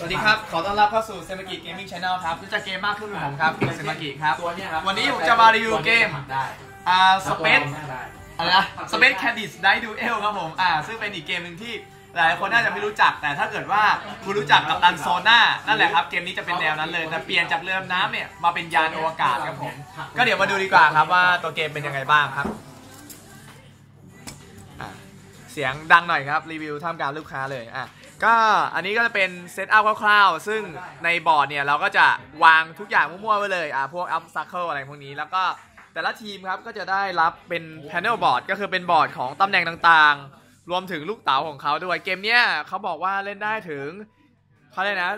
สวัสดีครับ ขอต้อนรับเข้าสู่เซมากิเกมมิ่งช n แนลครับรู้จักเกมมากขึ้นเป็นผมครับเซมากิครับ ตัวเนี้ยครับวันนี้ผมจะมารีวิวเกมได้อ่าสเปซได้อะไรนะสเปซแคดิสไดดูเอลครับผมอ่าซึ่งเป็นอีกเกมหนึ่งที่หลายคนน่าจะไม่รู้จักแต่ถ้าเกิดว่าคุณรู้จักกับตันโซน่านั่นแหละครับ เกมนี้จะเป็นแนวนั้นเลยแต่เปลี่ยนจากเรือดำน้ำเนี่ยมาเป็นยานอวกาศครับผม ก็เดี๋ยวมาดูดีกว่าครับว่าตัวเกมเป็นยังไงบ้างครับอะเสียงดังหน่อยครับรีวิวท่ามกลางลูกค้าเลยอะ ก็อันนี้ก็จะเป็นเซตอัพคร่าวๆ ซึ่งในบอร์ดเนี่ยเราก็จะวางทุกอย่างมั่วๆไว้เลยอะพวกอัพซัคเคิลอะไรพวกนี้ แล้วก็แต่ละทีมครับก็จะได้รับเป็นแพนเนลบอร์ดก็คือเป็นบอร์ดของตำแหน่งต่างๆ รวมถึงลูกเต๋าของเขาด้วยเกมเนี้ยเขาบอกว่าเล่นได้ถึงเขาเลยนะ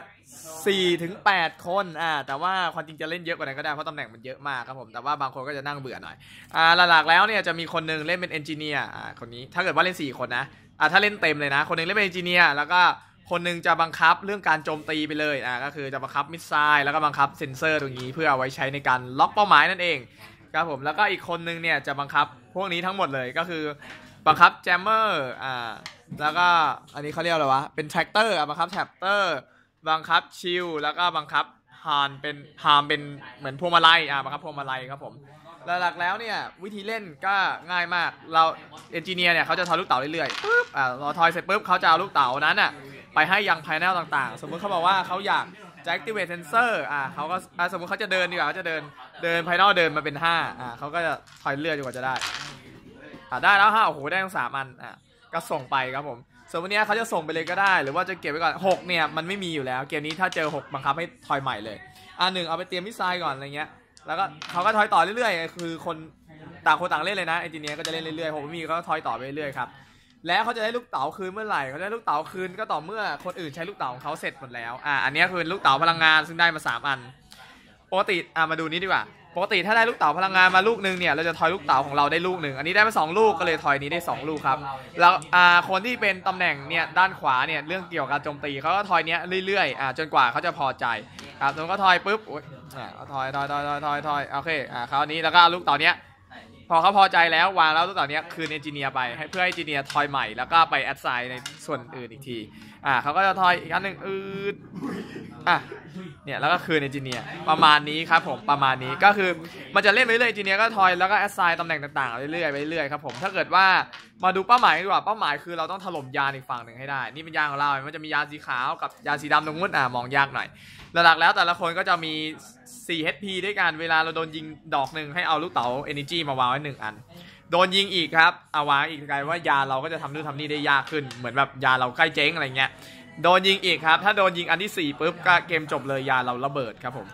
4ถึง8คนอ่าแต่ว่าความจริงจะเล่นเยอะกว่านั้นก็ได้ เพราะตำแหน่งมันเยอะมากครับผม แต่ว่าบางคนก็จะนั่งเบื่อหน่อยอ่าหลักๆแล้วเนี่ยจะมีคนหนึงเล่นเป็นเอนจิเนียร์อ่าคนนี้ถ้าเกิดว่าเล่น 4 คนนะ อ่าถ้าเล่นเต็มเลยนะ คนหนึงเล่นเป็นเอนจิเนียร์แล้วก็คนหนึงจะบังคับเรื่องการโจมตีไปเลยอ่าก็คือจะบังคับมิสไซล์แล้วก็บังคับเซนเซอร์ตรงนี้เพื่อเอาไว้ใช้ในการล็อกเป้าหมายนั่นเองครับผมแล้วก็อีกคนหนึงเนี่ยจะบังคับพวกนี้ทั้งหมดเลยก็คือบังคับแจมเมอร์อ่าแล้วก็อันนี้เขาเรียกอะไรวะเป็นแท็กเตอร์บังคับแท็กเตอร์บังคับชิลแล้วก็บังคับฮานเป็นฮามเป็นเหมือนพวงมาลัยอ่าบังคับพวงมาลัยครับผม หลักๆแล้วเนี่ยวิธีเล่นก็ง่ายมากเราเอนจิเนียร์เนี่ยเขาจะทอยลูกเต๋าเรื่อยๆปุ๊บอ่าเราทอยเสร็จปุ๊บเขาจะเอาลูกเต๋านั้นอะไปให้ยังภายในต่างๆ สมมุติเขาบอกว่าเขาอยากจะ activate sensor อ่าเขาก็อ่าสมมุติเขาจะเดินดีกว่าเขาจะเดินเดินภายนอกเดินมาเป็น 5อ่าเขาก็จะทอยเรื่อยจนกว่าจะได้อ่าได้แล้วห้าโอ้โหได้ทั้งสามอันอ่าก็ส่งไปครับผมส่วนวันนี้เขาจะส่งไปเลยก็ได้ หรือว่าจะเก็บไว้ก่อนหกเนี่ยมันไม่มีอยู่แล้ว เกมนี้ถ้าเจอหกบังคับให้ทอยใหม่เลยอ่าหนึ่งเอาไปเตรียมมิสไซล์ก่อนอะไรเงี้ย แล้วก็เขาก็ทอยต่อเรื่อยๆ คือคนต่างคนต่างเล่นเลยนะเอนจิเนียร์ก็จะเล่นเรื่อยๆผมม่มีก็ทอยต่อไปเรื่อยๆครับแล้วเขาจะได้ลูกเต๋าคืนเมื่อไหร่เขาจะได้ลูกเต๋าคืนก็ต่อเมื่อคนอื่นใช้ลูกเต๋าของเขาเสร็จหมดแล้วอ่าอันนี้คือลูกเต๋าพลังงานซึ่งได้มาสามอันปกติอ่ามาดูนี้ดีกว่าปกติถ้าได้ลูกเต๋าพลังงานมาลูกหนึ่งเนี่ยเราจะทอยลูกเต๋าของเราได้ลูกหนึ่งอันนี้ได้มาสองลูกก็เลยทอยนี้ได้สองลูกครับแล้วอ่าคนที่เป็นตำแหน่งเนี่ยด้านขวาเนี่ยเรื่องเกี่ยวกับโจมตีเขาก็ทอยเนี้ยเรื่อยๆอ่าจนกว่าเขาจะพอใจครับสมมก็ทอยปุ๊บอุ๊ยอ่าเอาทอยทอยทอยทอยทอยทอยโอเคอ่าคราวนี้แล้วก็เอาลูกต๋าเนี้ยพอเขาพอใจแล้ววางแล้วลูกต๋าเนี้ยคืนเอนจิเนียร์ไปให้เพื่อให้เอนจิเนียร์ทอยใหม่แล้วก็ไปแอดไซน์ในส่วนอื่นอีกทีอ่าเขาก็จะทอยอีกอันหนึ่งอืดอะเนี่ยแล้วก็คืนเอนจิเนียร์ประมาณนี้ครับผมประมาณนี้ก็คือมันจะเล่นไปเรื่อยเอนจิเนียร์ก็ทอยแล้วก็แอดไซน์ตำแหน่งต่างๆไปเรื่อยๆไปเรื่อยครับผมถ้าเกิดว่ามาดูเป้าหมายดีกว่าเป้าหมายคือเราต้องถล่มยานอีกฝั่งหนึ่งให้ได้ นี่เป็นยานของเรา มันจะมียานสีขาวกับยานสีดำตรงนู้นอะมองยากหน่อย หลักๆแล้วแต่ละคนก็จะมี 4 HP ด้วยกัน เวลาเราโดนยิงดอกหนึ่งให้เอาลูกเต๋า Energy มาวางไว้หนึ่งอัน โดนยิงอีกครับเอาวางอีกกลายว่ายาเราก็จะทำนู่นทำนี่ได้ยากขึ้น เหมือนแบบยาเราใกล้เจ๊งอะไรเงี้ย โดนยิงอีกครับ ถ้าโดนยิงอันที่4ปุ๊บก็เกมจบเลยยาเราระเบิดครับผม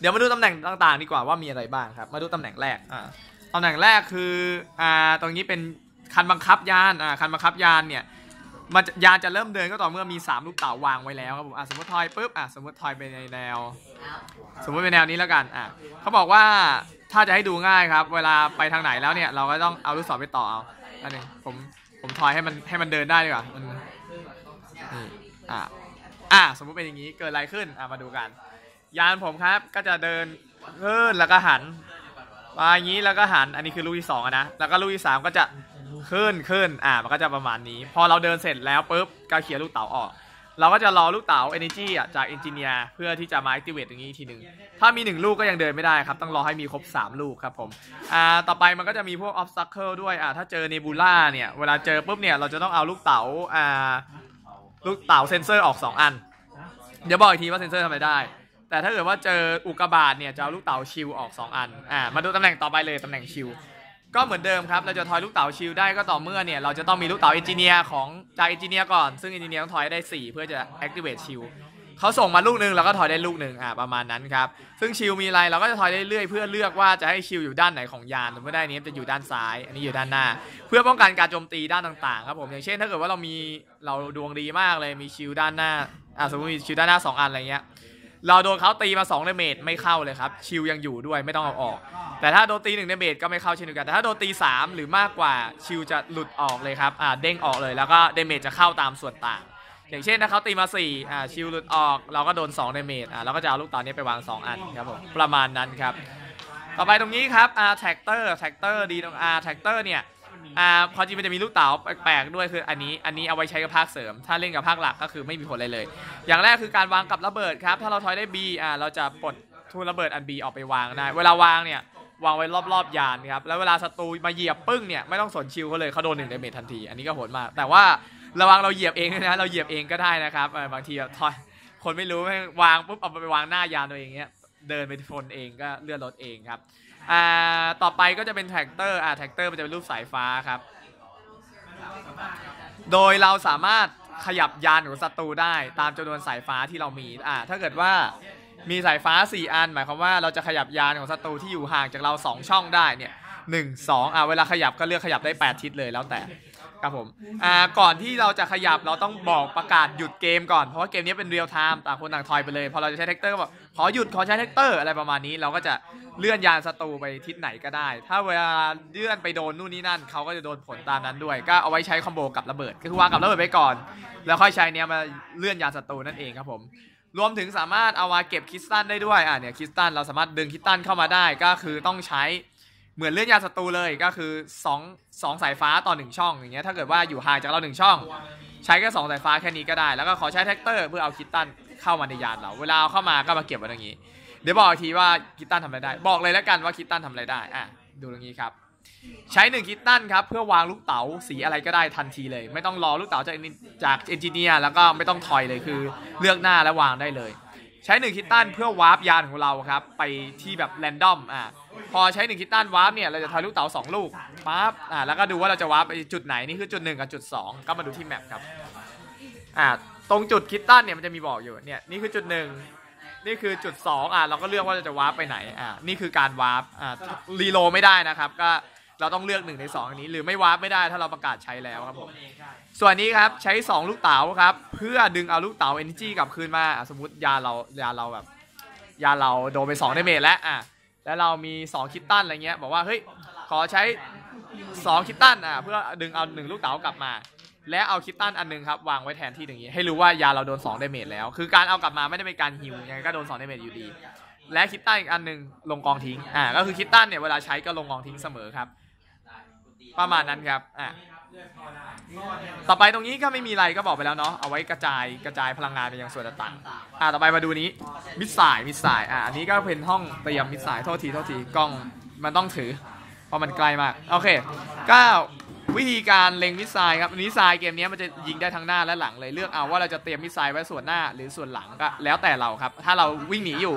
เดี๋ยวมาดูตำแหน่งต่างๆ ดีกว่าว่ามีอะไรบ้างครับ มาดูตำแหน่งแรก อ่าตำแหน่งแรกคือ อ่า ตรงนี้เป็นคันบังคับยาน อ่า คันบังคับยานเนี่ย มันยานจะเริ่มเดินก็ต่อเมื่อมี 3 ลูกเต๋าวางไว้แล้วครับผมอ่าสมมติทอยปุ๊บอ่าสมมติทอยไปในแนว สมมติเป็นแนวนี้แล้วกันอะเขาบอกว่าถ้าจะให้ดูง่ายครับ เวลาไปทางไหนแล้วเนี่ยเราก็ต้องเอาลูกศรไปต่อเอาอันนึ่งผมผมทอยให้มันให้มันเดินได้ดีกว่ามันนี่อะอะสมมติเป็นอย่างนี้เกิดอะไรขึ้นอะมาดูกัน ยานผมครับก็จะเดินขึ้นแล้วก็หันมาอย่างนี้แล้วก็หันอันนี้คือลูกที่สองอะนะแล้วก็ลูกที่สามก็จะ ขึ้นขึ้นอะมันก็จะประมาณนี้ พอเราเดินเสร็จแล้วปุ๊บก็เคลียร์ลูกเต๋าออก เราก็จะรอลูกเต๋า Energy อะจาก Engineer เพื่อที่จะมา activate ตรงนี้ทีหนึ่งถ้ามี 1 ลูกก็ยังเดินไม่ได้ครับ ต้องรอให้มีครบ 3 ลูกครับผมอ่าต่อไปมันก็จะมีพวก obstacle ด้วยอ่าถ้าเจอ Nebula เนี่ย เวลาเจอปุ๊บเนี่ยเราจะต้องเอาลูกเต๋าอ่าลูกเต๋าเซนเซอร์ออก 2 อัน เดี๋ยวบอกอีกทีว่าเซนเซอร์ทำอะไรได้แต่ถ้าเกิดว่าเจออุกกาบาตเนี่ยจะเอาลูกเต๋าชิลออก 2 อัน อ่า มาดูตำแหน่งต่อไปเลยตำแหน่งชิล ก็เหมือนเดิมครับ เราจะทอยลูกเต๋าชิลได้ก็ต่อเมื่อเนี่ย เราจะต้องมีลูกเต๋าเอนจิเนียร์ของจากเอนจิเนียร์ก่อน ซึ่งเอนจิเนียร์ต้องทอยได้ 4 เพื่อจะ activate ชิลเขาส่งมาลูกหนึ่งเราก็ทอยได้ลูกหนึ่งอ่าประมาณนั้นครับ ซึ่งชิลมีอะไรเราก็จะทอยได้เรื่อยเพื่อเลือกว่าจะให้ชิลอยู่ด้านไหนของยานสมมติได้นี้จะอยู่ด้านซ้าย อันนี้อยู่ด้านหน้า เพื่อป้องกันการโจมตีด้านต่างๆครับผม อย่างเช่น ถ้าเกิดว่าเรามีเราดวงดีมากเลยมีชิลด้านหน้าอ่าสมมติมีชิลด้านหน้าสองอันอะไรเงี้ย เราโดนเขาตีมา2เดเมจไม่เข้าเลยครับ ชิลยังอยู่ด้วยไม่ต้องเอาออก แต่ถ้าโดนตี1เดเมจก็ไม่เข้าเช่นเดียวกัน แต่ถ้าโดนตี 3 หรือมากกว่าชิลจะหลุดออกเลยครับอ่าเด้งออกเลยแล้วก็เดเมจจะเข้าตามส่วนต่าง อย่างเช่นถ้าเขาตีมา4อ่าชิลหลุดออกเราก็โดน2เดเมจอ่าเราก็จะเอาลูกเต๋านี้ไปวาง 2 อันครับผมประมาณนั้นครับต่อไปตรงนี้ครับ R Tractor Tractor ดีตรง R Tractor เนี่ย อ่าความจริงมันจะมีลูกเต๋าแปลกๆด้วยคืออันนี้อันนี้เอาไว้ใช้กับภาคเสริม ถ้าเล่นกับภาคหลักก็คือไม่มีผลอะไรเลย อย่างแรกคือการวางกับระเบิดครับ ถ้าเราทอยได้ B อ่าเราจะปลดทูนระเบิดอัน B ออกไปวางได้ เวลาวางเนี่ยวางไว้รอบๆยานครับแล้วเวลาศัตรูมาเหยียบปึ้งเนี่ยไม่ต้องสนชิวเขาเลยเขาโดนหนึ่งเดเมจทันที อันนี้ก็โหดมาก แต่ว่าระวังเราเหยียบเองนะเราเหยียบเองก็ได้นะครับบางทีแบบทอยคนไม่รู้วางปุ๊บเอาไปวางหน้ายานตัวเองเงี้ยเดินไปชนเองก็เลื่อนรถเองครับ อ่าต่อไปก็จะเป็นแท็กเตอร์อ่าแท็กเตอร์มันจะเป็นรูปสายฟ้าครับ โดยเราสามารถขยับยานของศัตรูได้ตามจำนวนสายฟ้าที่เรามีอ่าถ้าเกิดว่ามีสายฟ้า 4 อัน หมายความว่าเราจะขยับยานของศัตรูที่อยู่ห่างจากเรา 2 ช่องได้เนี่ย หนึ่งสองอ่าเวลาขยับก็เลือกขยับได้ 8 ทิศเลยแล้วแต่ครับผมอ่าก่อนที่เราจะขยับเราต้องบอกประกาศหยุดเกมก่อน เพราะว่าเกมนี้เป็นเรียลไทม์ต่างคนต่างทอยไปเลย พอเราจะใช้แท็กเตอร์ก็บอกขอหยุดขอใช้แท็กเตอร์อะไรประมาณนี้ เราก็จะเลื่อนยานศัตรูไปทิศไหนก็ได้ ถ้าเวลาเลื่อนไปโดนนู่นนี่นั่นเขาก็จะโดนผลตามนั้นด้วย ก็เอาไว้ใช้คอมโบกับระเบิดก็คือวางกับระเบิดไปก่อน แล้วค่อยใช้เนี้ยมาเลื่อนยานศัตรูนั่นเองครับผมรวมถึงสามารถเอามาเก็บคริสตัลได้ด้วยอ่าเนี่ยคริสตัลเราสามารถดึงคริสตัลเข้ามาได้ก็คือต้องใช้ เหมือนเลื่อนยาศัตรูเลยก็คือ2 2สายฟ้าต่อ 1 ช่องอย่างเงี้ยถ้าเกิดว่าอยู่ห่างจากเรา 1 ช่อง ใช้แค่2สายฟ้าแค่นี้ก็ได้ แล้วก็ขอใช้แท็กเตอร์เพื่อเอาคริสตัลเข้ามาในยานเรา เวลาเอาเข้ามาก็มาเก็บไว้ตรงนี้ เดี๋ยวบอกอีกทีว่าคริสตันทำอะไรได้ บอกเลยแล้วกันว่าคริสตันทำอะไรได้อะดูตรงนี้ครับใช้1คริสตันครับเพื่อวางลูกเต๋าสีอะไรก็ได้ทันทีเลย ไม่ต้องรอลูกเต๋าจากจากเอนจิเนียร์แล้วก็ไม่ต้องทอยเลยคือเลือกหน้าแล้ววางได้เลย ใช้1คิตตันเพื่อวาร์ปยานของเราครับไปที่แบบแรนดอมอะ พอใช้1คิตตันวาร์ปเนี่ยเราจะทอยลูกเต๋า2ลูกปั๊บอะแล้วก็ดูว่าเราจะวาร์ปไปจุดไหนนี่คือจุด1กับจุด2ก็มาดูที่แมปครับอะตรงจุดคิตตันเนี่ยมันจะมีบอกอยู่เนี่ยนี่คือจุด1นี่คือจุด2อะเราก็เลือกว่าเราจะวาร์ปไปไหนอะนี่คือการวาร์ปอะรีโลไม่ได้นะครับก็เราต้องเลือก1ใน2อันนี้ หรือไม่วาร์ปไม่ได้ถ้าเราประกาศใช้แล้วครับผมส่วนนี้ครับใช้ 2 ลูกเต๋าครับ เพื่อดึงเอาลูกเต๋า energy กลับคืนมาสมมติยาเรายาเราแบบยาเราโดนไป2ดาเมจแล้วอะ แล้วเรามี 2 คิตตันอะไรเงี้ยบอกว่าเฮ้ยขอใช้ 2 คิตตันอะเพื่อดึงเอา 1 ลูกเต๋ากลับมา และเอาคิตตันอันหนึงครับวางไว้แทนที่อย่างนี้ ให้รู้ว่ายาเราโดน2ดเมจแล้ว คือการเอากลับมาไม่ได้เป็นการฮิวยังไงก็โดน2ดเมจอยู่ดี และคิตตันอีกอันหนึงลงกองทิ้งอ่าก็คือคิตตันเนี่ยเวลาใช้ก็ลงกองทิ้งเสมอครับ ประมาณนั้นครับอะ ต่อไปตรงนี้ก็ไม่มีอะไรก็บอกไปแล้วเนาะเอาไว้กระจายกระจายพลังงานไปยังส่วนต่างๆอ่าต่อไปมาดูนี้มิสไซล์มิสไซล์อ่าอันนี้ก็เป็นห้องเตรียมมิสไซล์โทษทีโทษทีกล้องมันต้องถือ เพราะมันไกลมากโอเคก็วิธีการเล็งมิสไซล์ครับมิสไซล์เกมนี้มันจะยิงได้ทั้งหน้าและหลังเลยเลือกเอาว่าเราจะเตรียมมิสไซล์ไว้ส่วนหน้าหรือส่วนหลังก็แล้วแต่เราครับ ถ้าเราวิ่งหนีอยู่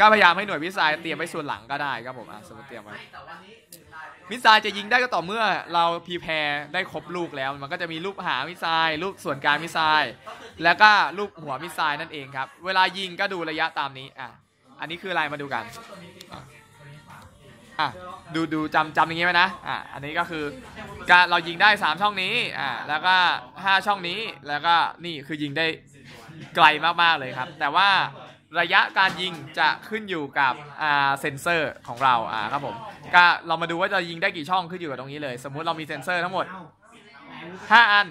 ก็พยายามให้หน่วยมิสไซล์เตรียมไว้ส่วนหลังก็ได้ครับผมอะสมมติเตรียมไว้ มิสไซล์จะยิงได้ก็ต่อเมื่อเราพรีแพร์ได้ครบลูกแล้ว มันก็จะมีรูปหามิสไซล์รูปส่วนกลางมิสไซล์แล้วก็รูปหัวมิสไซล์นั่นเองครับ เวลายิงก็ดูระยะตามนี้อะอันนี้คืออะไรมาดูกันอะดูดูจำจำอย่างงี้ไว้นะอะอันนี้ก็คือการเรายิงได้ 3 ช่องนี้อะแล้วก็ 5 ช่องนี้แล้วก็นี่คือยิงได้ไกลมากๆเลยครับ แต่ว่า ระยะการยิงจะขึ้นอยู่กับเซนเซอร์ของเราอ่าครับผมก็เรามาดูว่าจะยิงได้กี่ช่องขึ้นอยู่กับตรงนี้เลย สมมุติเรามีเซนเซอร์ทั้งหมด 5 อัน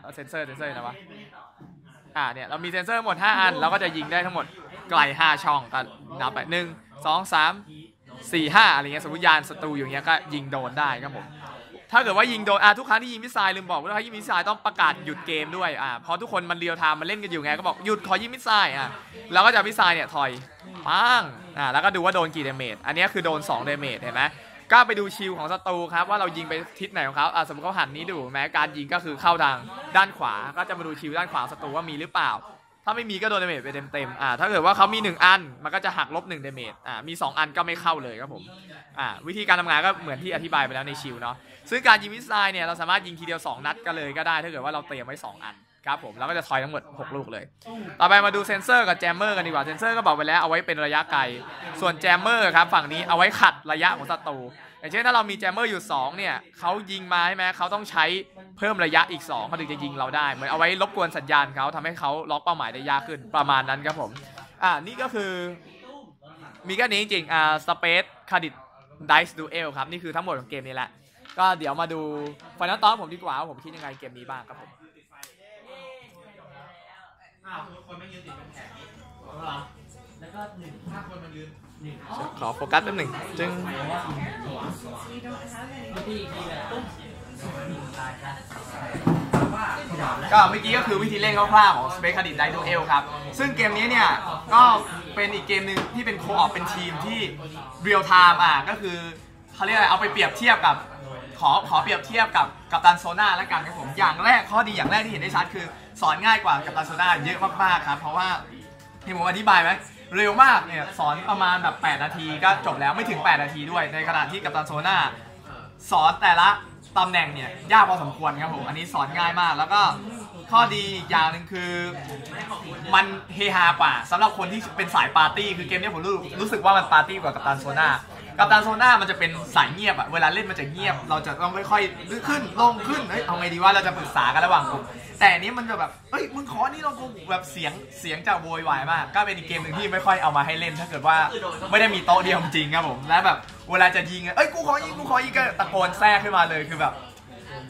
เอาเซนเซอร์เซนเซอร์นะวะอ่าเนี่ยเรามีเซนเซอร์ทั้งหมด 5 อันเราก็จะยิงได้ทั้งหมดไกล 5 ช่องก็นับไปหนึ่งสองสามสี่ห้าอะไรเงี้ยสมมติยานศัตรูอยู่เงี้ยก็ยิงโดนได้ครับผม ถ้าเกิดว่ายิงโดนอะทุกครั้งที่ยิงมิสไซล์ลืมบอกว่าถ้ายิงมิสไซล์ต้องประกาศหยุดเกมด้วยอะเพราะทุกคนมันเรียลไทม์มันเล่นกันอยู่ไงก็บอกหยุดขอยิงมิสไซล์อะเราก็จะมิสไซล์เนี่ยถอยปังอะแล้วก็ดูว่าโดนกี่เดเมจอันนี้คือโดน2เดเมจเห็นไหมก็ไปดูชิลของศัตรูครับว่าเรายิงไปทิศไหนของเขาอะสมมติเขาหันนี้ดูแม้การยิงก็คือเข้าทางด้านขวาก็จะมาดูชิลด้านขวาศัตรูว่ามีหรือเปล่า ถ้าไม่มีก็โดนเดเมจไปเต็มๆอ่าถ้าเกิดว่าเขามี1อันมันก็จะหักลบ1เดเมจอ่ามี2อันก็ไม่เข้าเลยครับผมอ่าวิธีการทำงานก็เหมือนที่อธิบายไปแล้วในชิลเนาะซึ่งการยิงมิสไซล์เนี่ยเราสามารถยิงทีเดียว 2 นัดก็เลยก็ได้ ถ้าเกิดว่าเราเตรียมไว้ 2 อันครับผมแล้วก็จะทอยทั้งหมด 6 ลูกเลย ต่อไปมาดูเซนเซอร์กับแจมเมอร์กันดีกว่าเซนเซอร์ก็บอกไปแล้วเอาไว้เป็นระยะไกล ส่วนแจมเมอร์ครับฝั่งนี้เอาไว้ขัดระยะของศัตรู อย่างเช่นถ้าเรามีแจมเมอร์อยู่ 2 เนี่ยเขายิงมาใช่ไหมเขาต้องใช้เพิ่มระยะอีก 2เขาถึงจะยิงเราได้ เหมือนเอาไว้รบกวนสัญญาณเขาทำให้เขาล็อกเป้าหมายได้ยากขึ้นประมาณนั้นครับผมอ่านี่ก็คือมีแค่นี้จริงอ่าสเปซคาดิ Dice Duel ครับ นี่คือทั้งหมดของเกมนี้แหละ ก็เดี๋ยวมาดูฟ i น a l ตอนผมดีกว่าว่าผมคิดยังไงเกมนี้บ้างครับผมอ้าวคนไม่ยืนติดเป็นแผงเหรอ แล้วก็หนึ่งถ้าคนมันยืนหนึ่งขอโฟกัสแป๊บหนึ่งจึงที่อีกทีเลยปุ๊บก็เมื่อกี้ก็คือวิธีเล่นคร่าวๆของ Space Credit Dice Duel ครับ ซึ่งเกมนี้เนี่ย ก็เป็นอีกเกมหนึ่งที่เป็นโคออปเป็นทีมที่เรียลไทม์อะ ก็คือเขาเรียกอะไรเอาไปเปรียบเทียบกับ ขอขอเปรียบเทียบกับกัปตันโซนาแล้วกันครับผม อย่างแรกข้อดีอย่างแรกที่เห็นได้ชัดคือ สอนง่ายกว่ากัปตันโซนาเยอะมากๆครับ เพราะว่าที่ผมอธิบายไหม เร็วมากเนี่ยสอนประมาณแบบ 8 นาทีก็จบแล้วไม่ถึง 8 นาทีด้วย ในขณะที่กัปตันโซนาสอนแต่ละตำแหน่งเนี่ยยากพอสมควรครับผม อันนี้สอนง่ายมาก แล้วก็ข้อดีอย่างหนึ่งคือ มันเฮฮากว่าสำหรับคนที่เป็นสายปาร์ตี้คือเกมนี้ผมรู้รู้สึกว่ามันปาร์ตี้กว่ากัปตันโซนา กัปตันโซนามันจะเป็นสายเงียบอะเวลาเล่นมันจะเงียบ เราจะต้องค่อยๆขึ้นลงขึ้นเฮ้ยเอาไงดีว่าเราจะปรึกษากันระหว่างกลุ่มแต่อันนี้มันจะแบบเฮ้ยมึงขอนี่เรากูแบบเสียงเสียงจะโวยวายมาก ก็เป็นอีกเกมหนึ่งที่ไม่ค่อยเอามาให้เล่น ถ้าเกิดว่าไม่ได้มีโต๊ะเดียวจริงๆครับผมและแบบเวลาจะยิงอะเอ้ยกูขอยิงกูขอยิงก็ตะโกนแทรกขึ้นมาเลยคือแบบ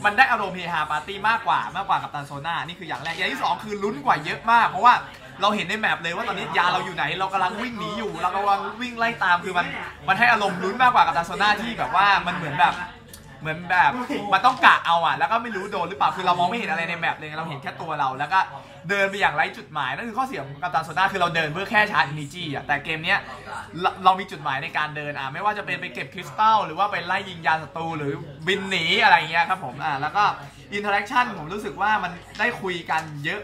มันได้อารมณ์เฮฮาปาร์ตี้มากกว่ามากกว่ากับตันโซนานี่คืออย่างแรกอย่างที่สองคือลุ้นกว่าเยอะมาก เพราะว่า เราเห็นในแมปเลยว่าตอนนี้ยาเราอยู่ไหน เรากำลังวิ่งหนีอยู่ เรากำลังวิ่งไล่ตามคือมันมันให้อารมณ์ลุ้นมากกว่ากับตันโซนาที่แบบว่ามันเหมือนแบบเหมือนแบบมันต้องกะเอาอะ แล้วก็ไม่รู้โดนหรือเปล่าคือเรามองไม่เห็นอะไรในแมปเลยเราเห็นแค่ตัวเรา แล้วก็เดินไปอย่างไร้จุดหมายนั่นคือข้อเสียของกัปตันโซนาคือเราเดินเพื่อแค่ชาร์จอินิจี้อะแต่เกมเนี้ยเราเรามีจุดหมายในการเดินอะไม่ว่าจะเป็นไปเก็บคริสตัลหรือว่าไปไล่ยิงยาศัตรูหรือบินหนีอะไรเงี้ยครับผมอ่าแล้วก็อินเทอร์แอคชั่นผมรู้สึกว่ามันได้คุยกันเยอะ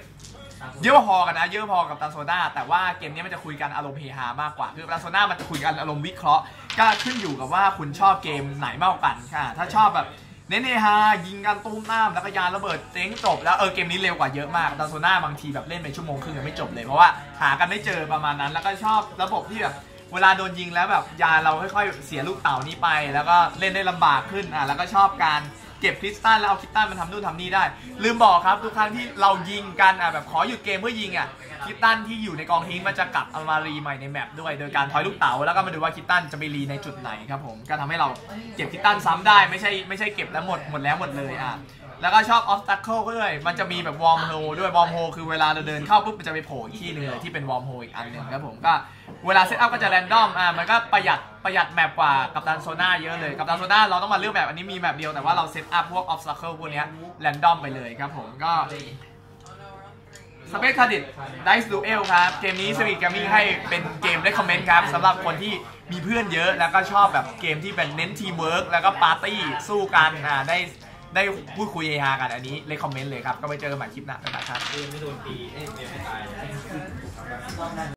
เยอะพอกันนะ เยอะพอกับตันโซนาแต่ว่าเกมนี้มันจะคุยกันอารมณ์เฮฮามากกว่า คือตันโซนามันจะคุยกันอารมณ์วิเคราะห์ ก็ขึ้นอยู่กับว่าคุณชอบเกมไหนมากกว่ากันค่ะ ถ้าชอบแบบเน้นเฮฮายิงกันตุ้มน้ำแล้วก็ยานระเบิดเจ๊งจบ แล้วเออเกมนี้เร็วกว่าเยอะมากตันโซนาบางทีแบบเล่นไปชั่วโมงครึ่งยังไม่จบเลยเพราะว่าหากันไม่เจอประมาณนั้น แล้วก็ชอบระบบที่แบบเวลาโดนยิงแล้วแบบยาเราค่อยๆเสียลูกเต่านี้ไป แล้วก็เล่นได้ลำบากขึ้นอะแล้วก็ชอบการ เก็บคริสตัลแล้วเอาคริสตัลมันทำนู่นทำนี่ได้ ลืมบอกครับทุกครั้งที่เรายิงกันอะแบบขอหยุดเกมเพื่อยิงอะคริสตัลที่อยู่ในกองทิ้งมันจะกลับเอามารีใหม่ในแมปด้วย โดยการทอยลูกเต๋าแล้วก็มาดูว่าคริสตัลจะไปรีในจุดไหนครับผมก็ทำให้เราเก็บคริสตัลซ้ำได้ไม่ใช่ไม่ใช่เก็บแล้วหมดหมดแล้วหมดเลยอะ แล้วก็ชอบออฟตัคเคิลด้วย มันจะมีแบบวอร์มโฮด้วยวอร์มโฮคือเวลาเราเดินเข้าปุ๊บมันจะไปโผล่อีกที่หนึงเลยที่เป็นวอร์มโฮอีกอันหนึ่งครับผมก็เวลาเซตอัพก็จะแรนดอมอะมันก็ประหยัดประหยัดแมปกว่ากับตันโซน่าเยอะเลยกับตันโซน่าเราต้องมาเลือกแบบอันนี้มีแบบเดียวแต่ว่าเราเซตอัพพวกออฟสตัคเคิลพวกเนี้ยแรนดอมไปเลยครับผมก็สเปซคาดิดไดส์ดูเอลครับ เกมนี้สวีทแกมมิ่งให้เป็นเกมได้คอมเมนต์ครับสำหรับคนที่มีเพื่อนเยอะแล้วก็ชอบแบบเกมที่เป็นเน้นทีมเวิร์กแล้วก็ปาร์ตี้สู้กันอ่าได้ ได้พูดคุยเฮฮากันอันนี้เลยคอมเมนต์เลยครับ ก็ไปเจอกันใหม่คลิปหน้าบ๊ายบายครับ ไม่โดนตีเอ้ยไม่ตาย